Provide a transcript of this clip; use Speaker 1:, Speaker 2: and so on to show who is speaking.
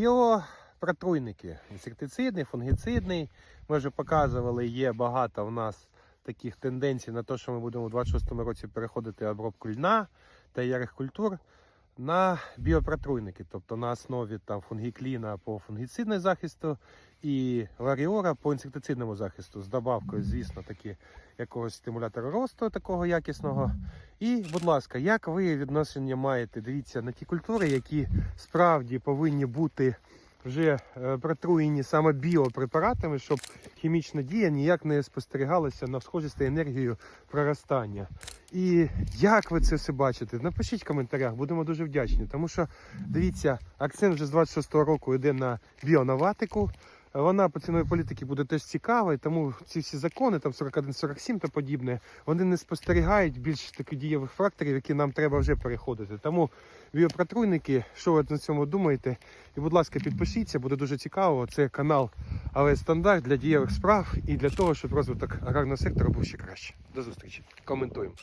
Speaker 1: Його протруйники інсектицидний, фунгіцидний. Ми вже показували, є багато в нас таких тенденцій на те, що ми будемо у 26-му році переходити обробку льна та ярих культур на біопротруйники, тобто на основі там фунгікліна по фунгіцидному захисту і варіора по інсектицидному захисту з добавкою, звісно, таки якогось стимулятора росту такого якісного. І, будь ласка, як ви відношення маєте? Дивіться на ті культури, які справді повинні бути вже е, протруєні саме біопрепаратами, щоб хімічна дія ніяк не спостерігалася на схожість енергію проростання. І як ви це все бачите? Напишіть в коментарях, будемо дуже вдячні. Тому що дивіться, акцент вже з 26-го року йде на біоноватику. Вона по ціновій політиці буде теж цікава, і тому ці всі закони, там 41-47 та подібне, вони не спостерігають більш таких дієвих факторів, які нам треба вже переходити. Тому біопротруйники, що ви на цьому думаєте? І, будь ласка, підпишіться, буде дуже цікаво. Це канал Але Стандарт для дієвих справ і для того, щоб розвиток аграрного сектору був ще краще. До зустрічі. Коментуємо.